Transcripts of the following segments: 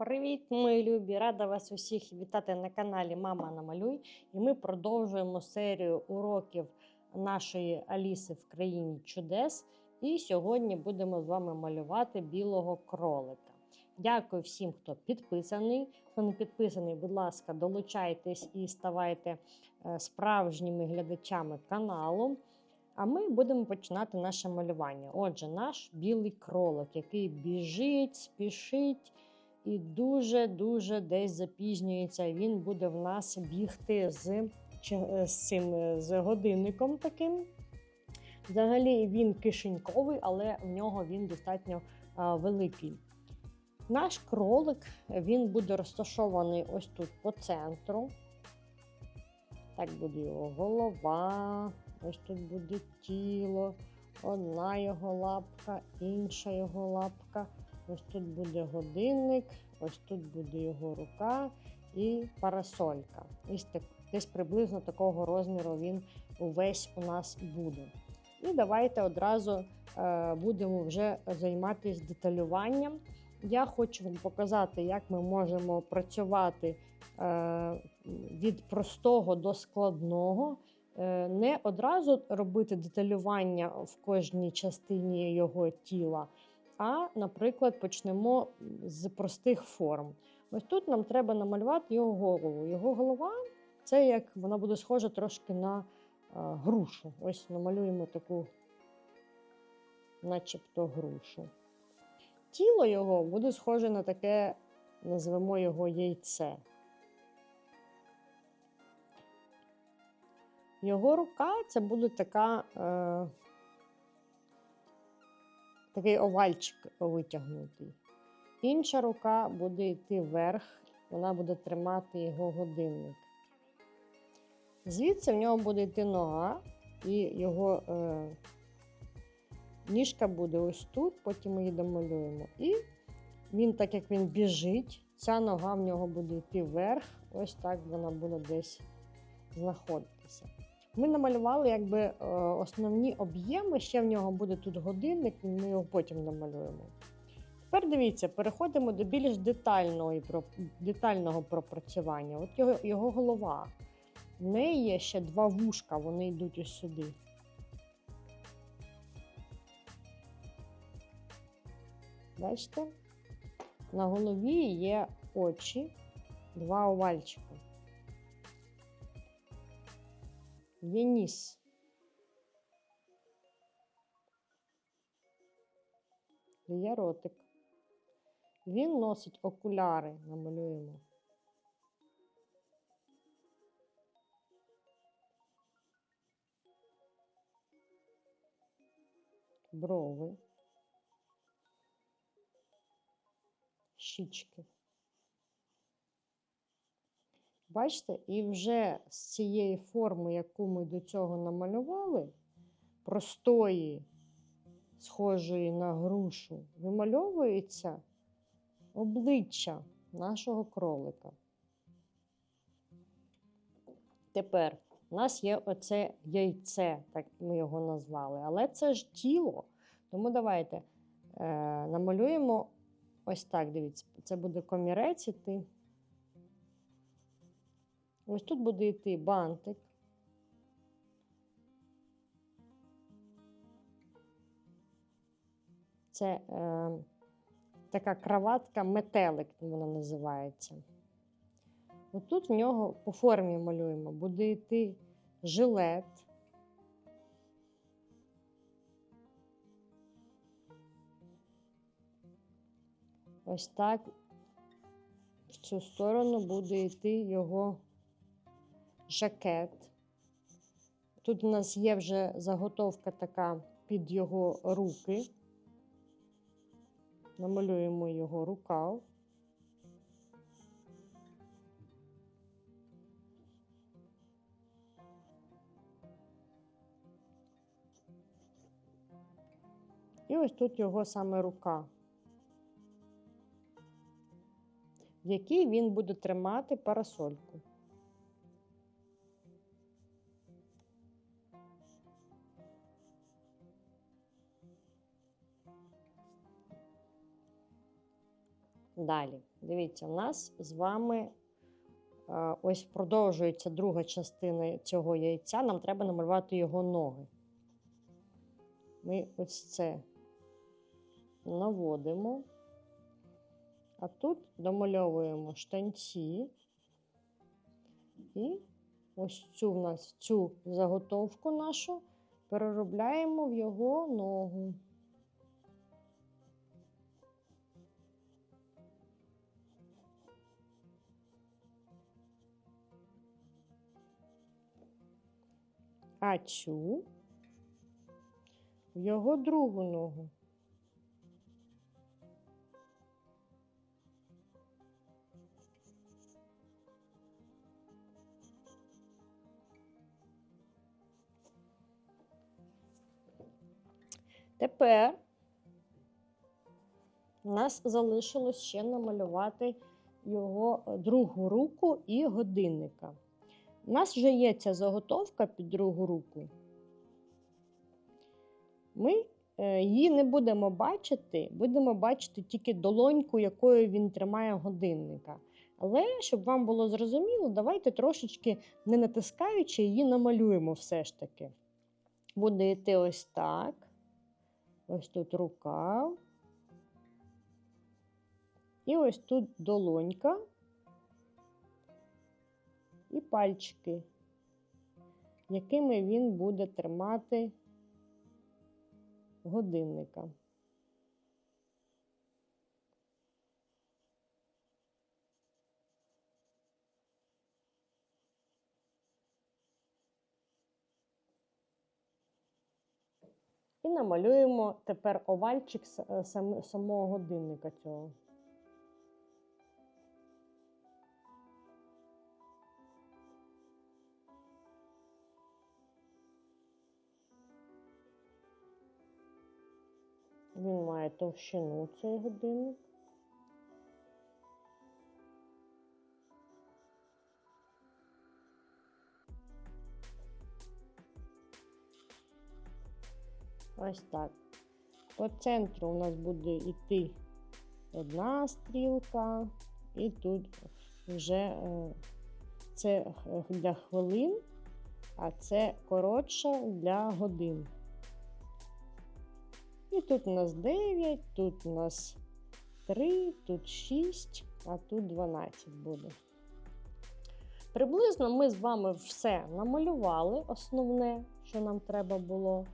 Привіт, мої любі! Рада вас усіх вітати на каналі Мама Намалюй. І ми продовжуємо серію уроків нашої Аліси в країні чудес. І сьогодні будемо з вами малювати білого кролика. Дякую всім, хто підписаний. Хто не підписаний, будь ласка, долучайтесь і ставайте е, справжніми глядачами каналу. А ми будемо починати наше малювання. Отже, наш білий кролик, який біжить, спішить і дуже-дуже десь запізнюється. Він буде в нас бігти з, з цим е, з годинником таким. Взагалі він кишеньковий, але в нього він достатньо великий. Наш кролик він буде розташований ось тут по центру. Так буде його голова, ось тут буде тіло, одна його лапка, інша його лапка. Ось тут буде годинник, ось тут буде його рука і парасолька. Ось так, десь приблизно такого розміру він увесь у нас буде. І давайте одразу е, будемо вже займатися деталюванням. Я хочу вам показати, як ми можемо працювати е, від простого до складного. Е, Не одразу робити деталювання в кожній частині його тіла, а, наприклад, почнемо з простих форм. Ось тут нам треба намалювати його голову. Його голова це як вона буде схожа трошки на е, грушу. Ось намалюємо таку, начебто, грушу. Тіло його буде схоже на таке, назвемо його яйце. Його рука це буде така, е, такий овальчик витягнутий. Інша рука буде йти вверх, вона буде тримати його годинник. Звідси в нього буде йти нога, і його е, ніжка буде ось тут, потім ми її домалюємо. І він, так як він біжить, ця нога в нього буде йти вверх, ось так вона буде десь знаходитися. Ми намалювали якби е, основні об'єми, ще в нього буде тут годинник, ми його потім намалюємо. Тепер дивіться, переходимо до більш детального, детального пропрацювання. От його, його голова. В неї є ще два вушка, вони йдуть ось сюди. Бачите? На голові є очі, два овальчика. Є ніс. Є ротик. Він носить окуляри, намалюємо. Брови. Щічки. Бачите, і вже з цієї форми, яку ми до цього намалювали, простої, схожої на грушу, вимальовується обличчя нашого кролика. Тепер у нас є оце яйце, так ми його назвали, але це ж тіло. Тому давайте е, намалюємо ось так. Дивіться, це буде комірець іти. Ось тут буде йти бантик. Це е, така краватка метелик, вона називається. Ось тут в нього по формі малюємо, буде йти жилет. Ось так в цю сторону буде йти його жакет. Тут у нас є вже заготовка така під його руки. Намалюємо його рукав. І ось тут його саме рука, в якій він буде тримати парасольку. Далі. Дивіться, у нас з вами е, ось продовжується друга частина цього яйця. Нам треба намалювати його ноги. Ми ось це наводимо, а тут домальовуємо штанці. І ось цю в нас цю заготовку нашу переробляємо в його ногу. А цю в його другу ногу. Тепер у нас залишилось ще намалювати його другу руку і годинника. У нас вже є ця заготовка під другу руку. Ми е, її не будемо бачити, будемо бачити тільки долоньку, якою він тримає годинника. Але, щоб вам було зрозуміло, давайте трошечки не натискаючи, її намалюємо все ж таки. Буде йти ось так. Ось тут рука. І ось тут долонька і пальчики, якими він буде тримати годинника. І намалюємо тепер овальчик е, самого годинника цього. Товщину цей годинник. Ось так. По центру у нас буде йти одна стрілка, і тут вже е, це для хвилин, а це коротша для годин. І тут у нас 9, тут у нас 3, тут 6, а тут 12 буде. Приблизно ми з вами все намалювали, основне, що нам треба було.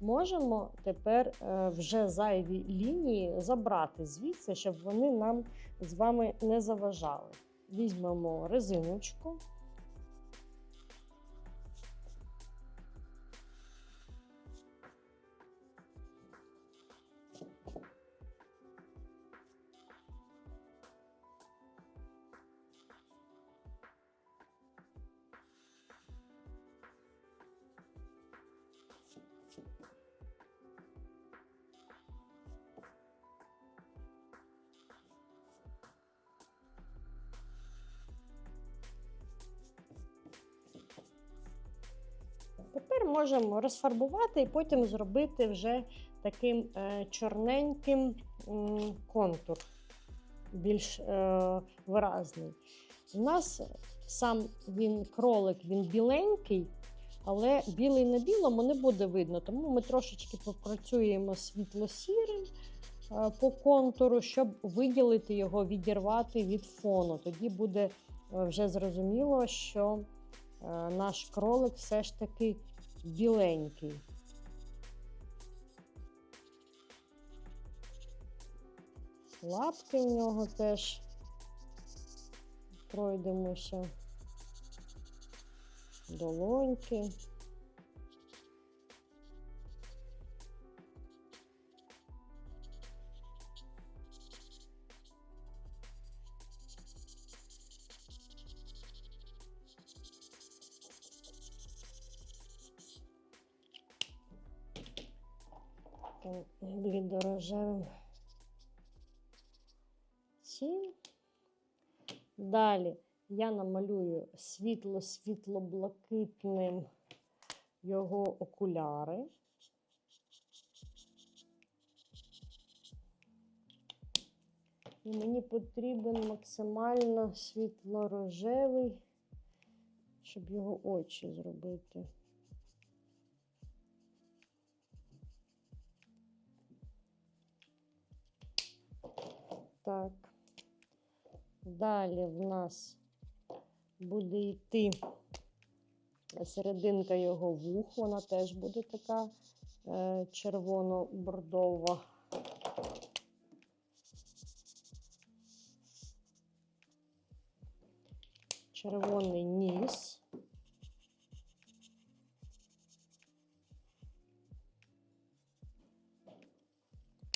Можемо тепер е, вже зайві лінії забрати звідси, щоб вони нам з вами не заважали. Візьмемо резиночку. Тепер можемо розфарбувати і потім зробити вже таким е, чорненьким контур, більш е, виразний. У нас сам він кролик, він біленький, але білий на білому не буде видно, тому ми трошечки попрацюємо світло-сірим е, по контуру, щоб виділити його, відірвати від фону. Тоді буде вже зрозуміло, що наш кролик все ж таки біленький. Лапки в нього теж пройдемося. Долоньки. Там блідорожевим. Ці. Далі я намалюю світло-світло-блакитним його окуляри. І мені потрібен максимально світло-рожевий, щоб його очі зробити. Так. Далі в нас буде йти серединка його вух, вона теж буде така е, червоно-бордова. Червоний ніс.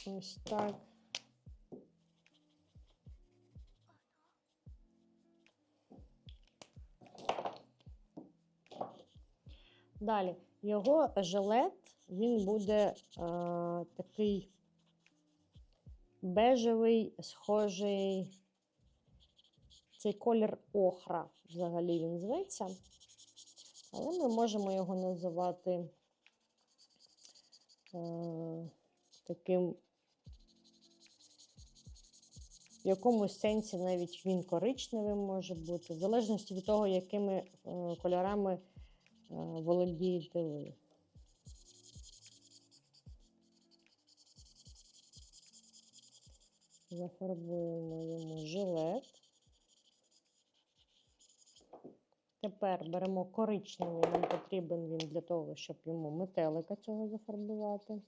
Ось так. Далі його жилет, він буде е, такий бежевий, схожий. Цей колір охра взагалі він зветься. Але ми можемо його називати е, таким, в якомусь сенсі навіть він коричневим може бути, в залежності від того, якими е, кольорами володієте ви. Зафарбуємо йому жилет. Тепер беремо коричневий, нам потрібен він для того, щоб йому метелика цього зафарбувати.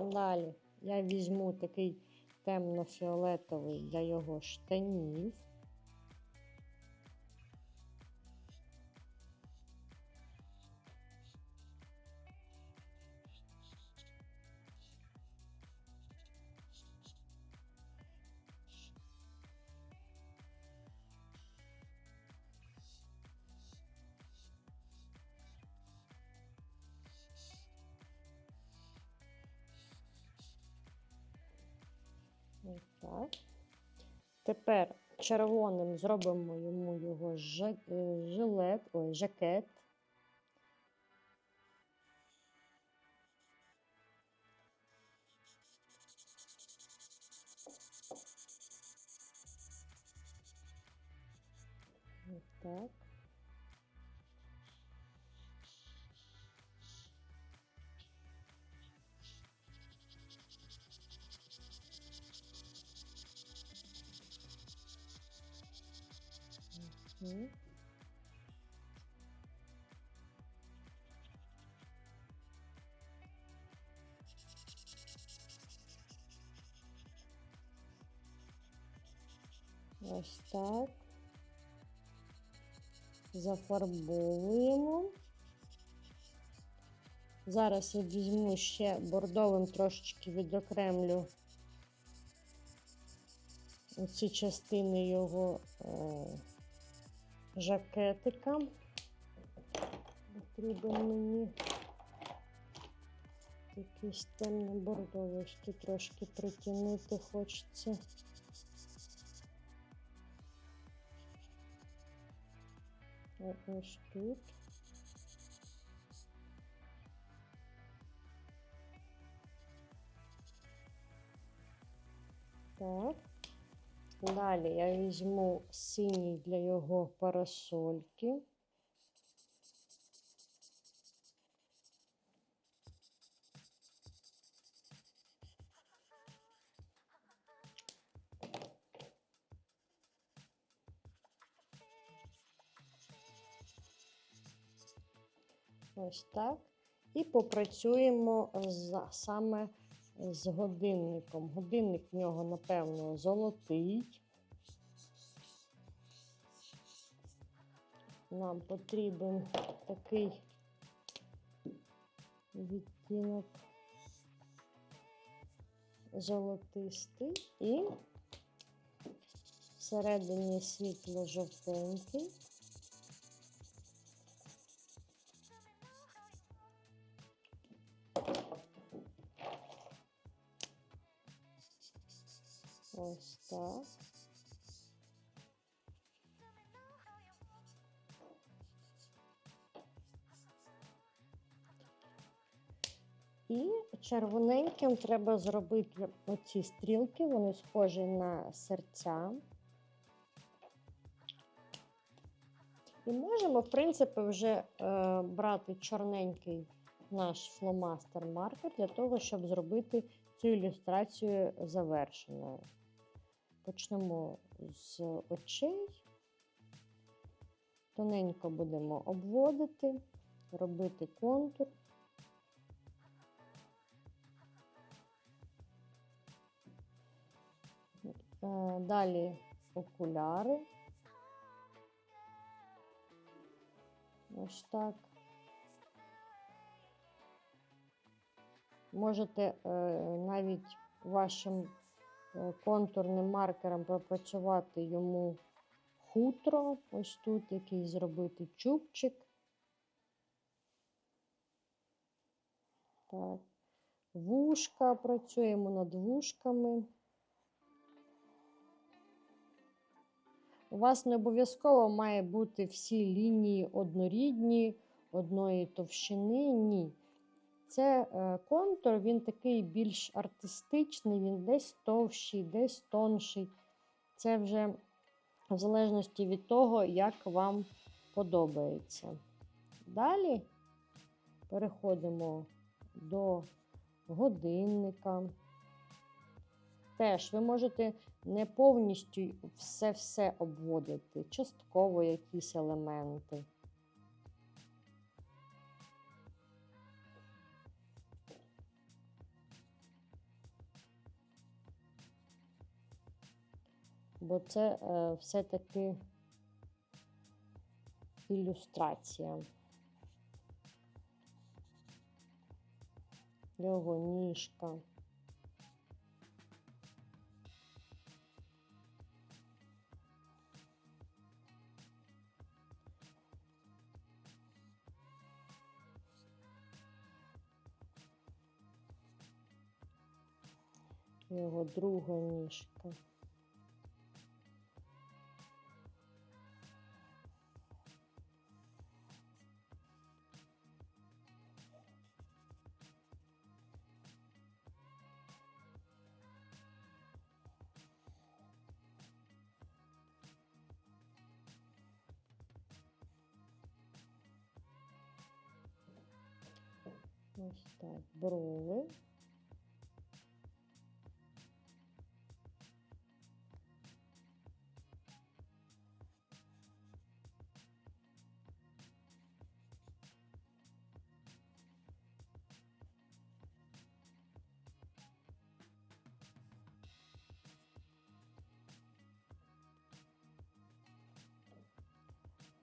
Далі я візьму такий темно-фіолетовий для його штанів. Так. Тепер червоним зробимо йому його е, жилет, ой, жакет. Так. Мгм. Ось так. Зафарбовуємо. Зараз я візьму ще бордовим трошечки відокремлю ці частини його е, жакетика. Потрібен мені якийсь темно бордовий, що трошки притягнути хочеться. Ось тут. Далі я візьму синій для його парасольки. Ось так. І попрацюємо з, саме з годинником. Годинник в нього, напевно, золотий. Нам потрібен такий відтінок золотистий і всередині світло жовтенький. Ось так. І червоненьким треба зробити оці стрілки, вони схожі на серця. І можемо, в принципі, вже е, брати чорненький наш фломастер маркер для того, щоб зробити цю ілюстрацію завершеною. Почнемо з очей. Тоненько будемо обводити, робити контур. Е, Далі окуляри. Ось так. Можете е, навіть вашим контурним маркером пропрацювати йому хутро, ось тут якийсь зробити чубчик. Так. Вушка, працюємо над вушками. У вас не обов'язково має бути всі лінії однорідні, одної товщини. Ні. Це е, контур, він такий більш артистичний, він десь товщий, десь тонший. Це вже в залежності від того, як вам подобається. Далі переходимо до годинника. Теж ви можете не повністю все-все обводити, частково якісь елементи. Бо це е, все-таки ілюстрація. Його ніжка. Його друга ніжка. Ось так, брови.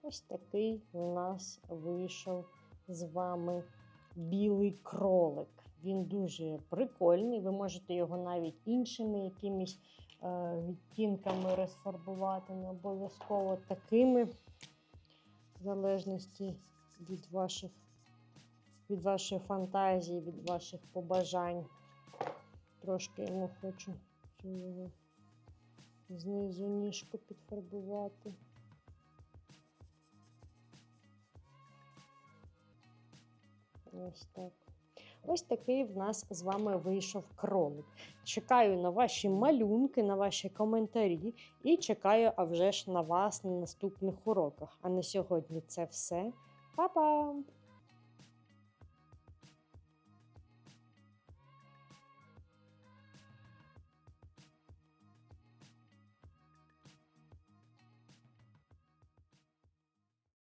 Ось такий у нас вийшов з вами білий кролик. Він дуже прикольний. Ви можете його навіть іншими якимись е, відтінками розфарбувати, не обов'язково такими, в залежності від ваших, від вашої фантазії, від ваших побажань. Трошки йому хочу цю знизу ніжку підфарбувати. Ось так. Ось такий в нас з вами вийшов кролик. Чекаю на ваші малюнки, на ваші коментарі і чекаю, а вже ж на вас на наступних уроках. А на сьогодні це все. Па-па!